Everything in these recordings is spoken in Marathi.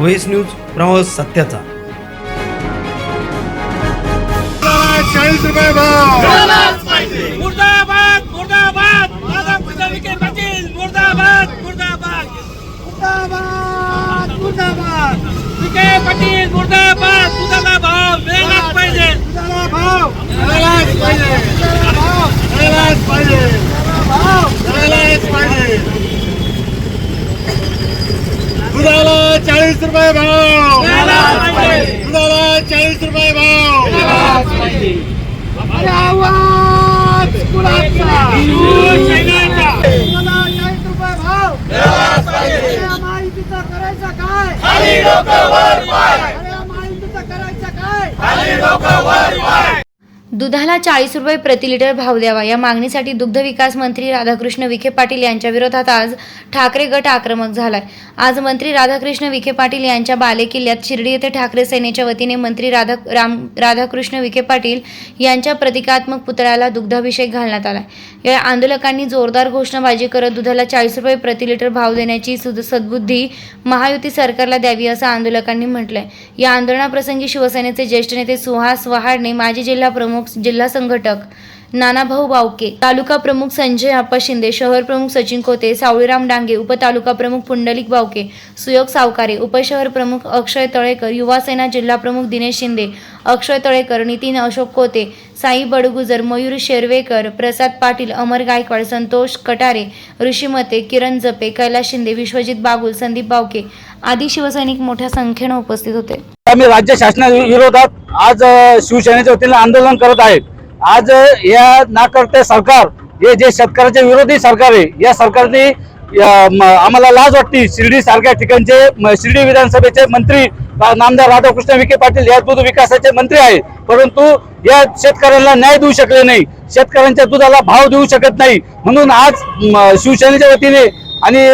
व्हॉइस न्यूज प्रवास सत्याचा. चाळीस रुपये भाव. मुर्दाबाद मुर्दाबाद दादा पुढे विखे पाटील मुर्दाबाद मुर्दाबाद. मुर्दाबाद मुर्दाबाद. विखे पाटील मुर्दाबाद. दुधाला भाव मिळालाच पाहिजे दुधाला भाव. मिळालाच पाहिजे मिळालाच पाहिजे मिळालाच पाहिजे दुधाला चाळीस रुपये भाव. दुधाला चाळीस रुपये भाव. आवाज कुणाचा? दुधाला चाळीस रुपये भाव. अरे माहितीचा करायचा काय? अरे माहितीचा करायचा काय? दुधाला चाळीस रुपये प्रति लिटर भाव द्यावा. या मागणीसाठी दुग्ध विकास मंत्री राधाकृष्ण विखे पाटील यांच्या विरोधात आज ठाकरे गट आक्रमक झालाय. आज मंत्री राधाकृष्ण विखे पाटील यांच्या बालेकिल्ल्यात शिर्डी येथे ठाकरे सेनेच्या वतीने मंत्री राधा राम राधाकृष्ण विखे पाटील यांच्या प्रतिकात्मक पुतळ्याला दुग्धाभिषेक घालण्यात आलाय. या आंदोलकांनी जोरदार घोषणाबाजी करत दुधाला चाळीस रुपये प्रति लिटर भाव देण्याची सद्बुद्धी महायुती सरकारला द्यावी असं आंदोलकांनी म्हटलंय. या आंदोलनाप्रसंगी शिवसेनेचे ज्येष्ठ नेते सुहास वहाडणे माजी जिल्हा प्रमुख जिल्हा संघटक नानाभाऊ बावके तालुका प्रमुख संजय आप्पा शिंदे शहर प्रमुख सचिन कोते सावळीराम डांगे उपतालुका प्रमुख पुंडलिक बावके सुयोग सावकारे उपशहर प्रमुख अक्षय तळेकर युवासेना जिल्हा प्रमुख दिनेश शिंदे अक्षय तळेकर नितीन अशोक कोते साई बडगुजर मयूर शेरवेकर प्रसाद पाटील अमर गायकवाड संतोष कटारे ऋषीमते किरण जपे कैलास शिंदे विश्वजित बागुल संदीप बावके आदी शिवसैनिक मोठ्या संख्येनं उपस्थित होते. आम्ही राज्य शासनाविरोधात आज शिवसेनेच्या वतीने आंदोलन करत आहेत आज या नाकर्ते सरकार हे जे शेतकऱ्याचे विरोधी सरकार आहे या सरकारने आम्हाला लाज वाटते. शिर्डी सारख्या ठिकाणचे शिर्डी विधानसभेचे मंत्री नामदार राधाकृष्ण विखे पाटील या दूध विकासाचे मंत्री आहे परंतु या शेतकऱ्यांना न्याय देऊ शकले नाही. शेतकऱ्यांच्या दुधाला भाव देऊ शकत नाही. म्हणून आज शिवसेनेच्या वतीने आणि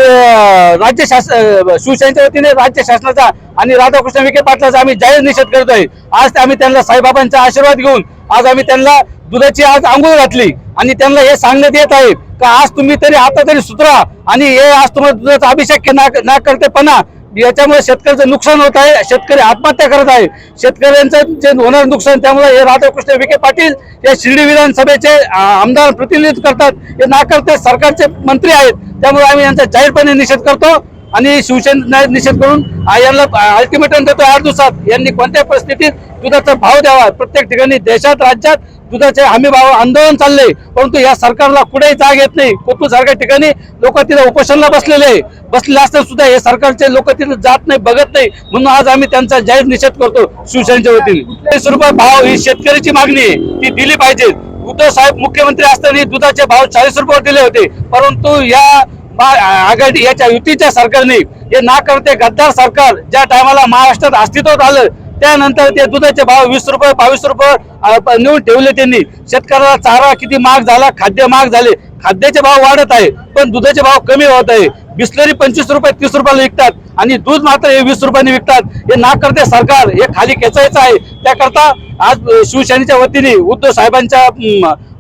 राज्य शासन शिवसेनेच्या वतीने राज्य शासनाचा आणि राधाकृष्ण विखे पाटलाचा आम्ही जाहीर निषेध करतोय. आज आम्ही त्यांना साईबाबांचा आशीर्वाद घेऊन आज आम्ही त्यांना दुधाची आज आंघोळ घातली आणि त्यांना हे सांगण्यात येत आहे का आज तुम्ही तरी आता तरी सुधरा आणि हे आज तुम्हाला दुधाचा अभिषेक ना ना करतेपणा याच्यामुळे शेतकऱ्याचं नुकसान होत आहे शेतकरी आत्महत्या करत आहे. शेतकऱ्यांचं जे होणार नुकसान त्यामुळे हे राधाकृष्ण विखे पाटील हे शिर्डी विधानसभेचे आमदार प्रतिनिधित्व करतात. हे नाकर्ते सरकारचे मंत्री आहेत. त्यामुळे आम्ही यांचा जाहीरपणे निषेध करतो. आणि शिवसेना निषेध करून यांना अल्टिमेटम देतो आठ दिवसात. यांनी कोणत्याही परिस्थितीत दुधाचा भाव द्यावा? प्रत्येक ठिकाणी देशात राज्यात दुधाचे हमी भाव आंदोलन चालले परंतु या सरकारला कुठेही जाग येत नाही. कोथरूड सारख्या ठिकाणी लोक तिथे उपोषणला बसलेले आहे. बसलेले असताना सुद्धा हे सरकारचे लोक तिथे जात नाही बघत नाही. म्हणून आज आम्ही त्यांचा जाहीर निषेध करतो शिवसेनेच्या वतीने. चाळीस रुपये भाव ही शेतकऱ्याची मागणी आहे. ती दिली पाहिजे उद्धव साहेब मुख्यमंत्री असताना दुधाचे भाव चाळीस रुपये दिले होते. परंतु या आघाडी याच्या युतीच्या सरकारने हे ना करते गद्दार सरकार ज्या टायमाला महाराष्ट्रात अस्तित्वात आलं त्यानंतर ते दुधाचे भाव वीस रुपये बावीस रुपये नेऊन ठेवले त्यांनी. शेतकऱ्याला चारा किती महाग झाला खाद्य महाग झाले. खाद्याचे भाव वाढत आहे पण दुधाचे भाव कमी होत आहे. बिस्लरी पंचवीस रुपये तीस रुपयाला विकतात आणि दूध मात्र हे वीस रुपयाने विकतात. हे ना करते सरकार हे खाली खेचायचं आहे. त्याकरता आज शिवसेनेच्या वतीने उद्धव साहेबांच्या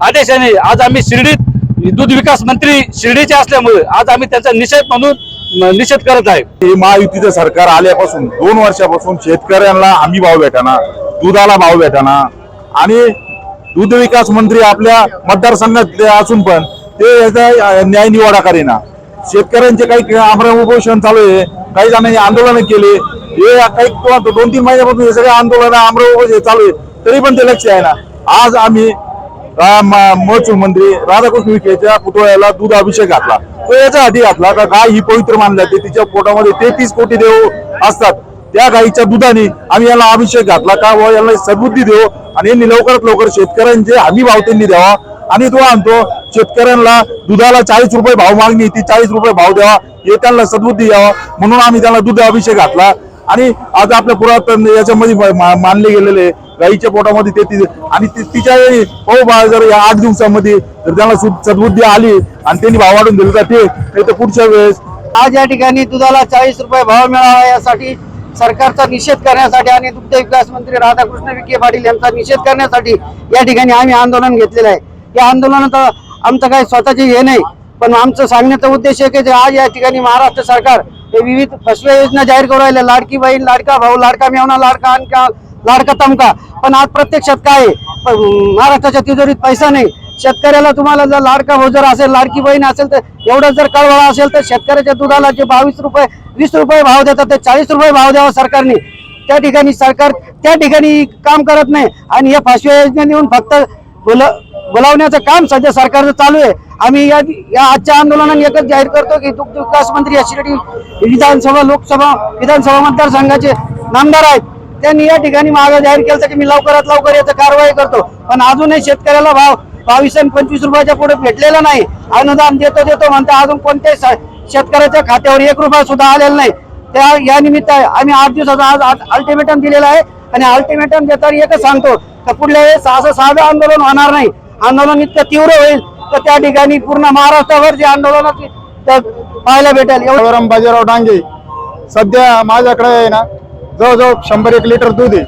आदेशाने आज आम्ही शिर्डीत दूध विकास मंत्री शिर्डीचे असल्यामुळे आज आम्ही त्यांचा निषेध म्हणून निषेध करत आहे. हे महायुतीचं सरकार आल्यापासून दोन वर्षापासून शेतकऱ्यांना हमी भाव भेटाना दुधाला भाव भेटाना आणि दूध विकास मंत्री आपल्या मतदारसंघात असून पण ते याचा न्याय निवाडा करेना. शेतकऱ्यांचे काही आमरण उपोषण चालू आहे काही जणांनी आंदोलन केले. हे काही दोन तीन महिन्यापासून हे सगळे आंदोलन आमरण उपोषण चालू आहे तरी पण ते लक्ष आहे ना. आज आम्ही रा- मंदिर महसूल मंत्री राधाकृष्ण विखेच्या पुतळ्याला दूध अभिषेक घातला. तो याच्या आधी घातला का गाय ही पवित्र मानली जाते. तिच्या पोटामध्ये तेहतीस कोटी देव असतात. त्या गायीच्या दुधाने आम्ही याला अभिषेक घातला का व याला सद्बुद्धी देऊ आणि यांनी लवकरात लवकर शेतकऱ्यांचे हमी भाव त्यांनी द्यावा आणि तो आणतो शेतकऱ्यांना दुधाला चाळीस रुपये भाव मागणी ती चाळीस रुपये भाव द्यावा हे त्यांना सद्बुद्धी द्यावा म्हणून आम्ही त्याला दूध अभिषेक घातला. आणि आज आपल्या पुरातन याच्यामध्ये मानले गेलेले गाईच्या पोटामध्ये ते ती- आणि तिच्या वेळी हो बा जर या आठ दिवसामध्ये जर त्यांना सद्बुद्धी आली आणि त्यांनी भाव वाढून दिले जाते नाही तर पुढच्या वेळेस आज या ठिकाणी दुधाला चाळीस रुपये भाव मिळावा यासाठी सरकारचा निषेध करण्यासाठी आणि दुग्ध विकास मंत्री राधाकृष्ण विखे पाटील यांचा निषेध करण्यासाठी या ठिकाणी आम्ही आंदोलन घेतलेलं आहे. या आंदोलनात आमचं काही स्वतःचे हे नाही पण आमचं सांगण्याचा उद्देश आहे की जे आज या ठिकाणी महाराष्ट्र सरकार हे विविध फसव्या योजना जाहीर करू राहिले. लाडकी बहीण लाडका भाऊ लाडका मेवणा लाडका आणका लाडका तमका. पण आज प्रत्यक्षात काय आहे? महाराष्ट्राच्या तिजोरीत पैसा नाही. शेतकऱ्याला तुम्हाला जर लाडका भाऊ जर असेल लाडकी बहीण असेल तर एवढं जर कळवळा असेल तर शेतकऱ्याच्या दुधाला जे बावीस रुपये वीस रुपये भाव देतात ते चाळीस रुपये भाव द्यावा सरकारने. त्या ठिकाणी सरकार त्या ठिकाणी काम करत नाही. आणि या फासव्या योजना येऊन फक्त बोल बोलावण्याचं काम सध्या सरकारचं चालू आहे. आम्ही या या आजच्या आंदोलनाने एकच जाहीर करतो की दुग्ध विकास मंत्री या शिर्डी विधानसभा लोकसभा विधानसभा मतदारसंघाचे नामदार आहेत. त्यांनी या ठिकाणी मागं जाहीर केलं की मी लवकरात लवकर याचं कारवाई करतो. पण अजूनही शेतकऱ्याला भाव बावीस आणि पंचवीस रुपयाच्या पुढे भेटलेला नाही. अनुदान देतो देतो म्हणता अजून कोणत्याही शेतकऱ्याच्या खात्यावर एक रुपया सुद्धा आलेला नाही. त्या या निमित्त आम्ही आठ दिवसाचा आज अल्टिमेटम दिलेला आहे. आणि अल्टिमेटम देताना एकच सांगतो तर पुढल्या वेळेस असं साधं आंदोलन होणार नाही. आंदोलन इतकं तीव्र होईल तर त्या ठिकाणी पूर्ण महाराष्ट्रावर जे आंदोलन पाहायला भेटेल. एवढं बाजीराव डांगे सध्या माझ्याकडे आहे ना जवळजवळ शंभर एक लिटर दूध आहे.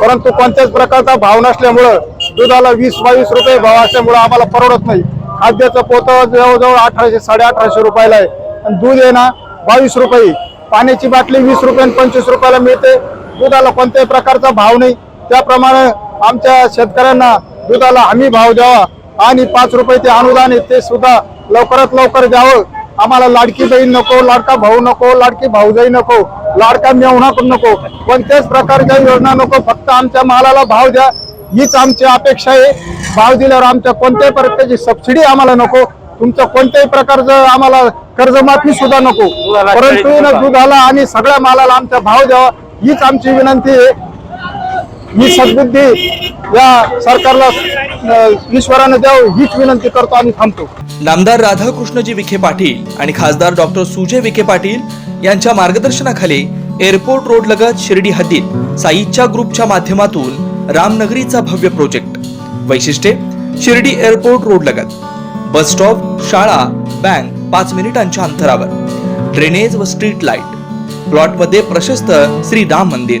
परंतु कोणत्याच प्रकारचा भाव नसल्यामुळं दुधाला वीस बावीस रुपये भाव असल्यामुळं आम्हाला परवडत नाही. खाद्याचं पोतं जवळजवळ अठराशे साडे अठराशे रुपयाला आहे. आणि दूध आहे ना बावीस रुपये. पाण्याची बाटली वीस रुपये आणि पंचवीस रुपयाला मिळते. दुधाला कोणत्याही प्रकारचा भाव नाही. त्याप्रमाणे आमच्या शेतकऱ्यांना दुधाला हमी भाव द्यावा आणि पाच रुपये ते अनुदान आहे ते सुद्धा लवकरात लवकर द्यावं. आम्हाला लाडकी बहीण नको लाडका भाऊ नको लाडकी भाऊजाई नको लाडका मेवणा नको. कोणत्याच प्रकारच्या योजना नको फक्त आमच्या मालाला भाव द्या. हीच आमची अपेक्षा आहे. भाव दिल्यावर आमच्या कोणत्याही प्रकारची सबसिडी आम्हाला नको. तुमचं कोणत्याही प्रकारचं आम्हाला कर्जमाफी सुद्धा नको. परंतु ना दुधाला आणि सगळ्या मालाला आमचा भाव द्यावा हीच आमची विनंती आहे. ही सद्बुद्धी या सरकारला ईश्वराने द्याव हीच विनंती करतो आणि थांबतो. नामदार राधाकृष्णजी विखे पाटील आणि खासदार डॉक्टर सुजय विखे पाटील यांच्या मार्गदर्शनाखाली एअरपोर्ट रोड लगत शिर्डी हद्दीत साईच्या ग्रुपच्या माध्यमातून रामनगरीचा भव्य प्रोजेक्ट. वैशिष्ट्ये शिर्डी एअरपोर्ट रोड लगत. बस स्टॉप शाळा बँक पाच मिनिटांच्या अंतरावर. ड्रेनेज व स्ट्रीट लाइट. प्लॉटमध्ये प्रशस्त श्री राम मंदिर.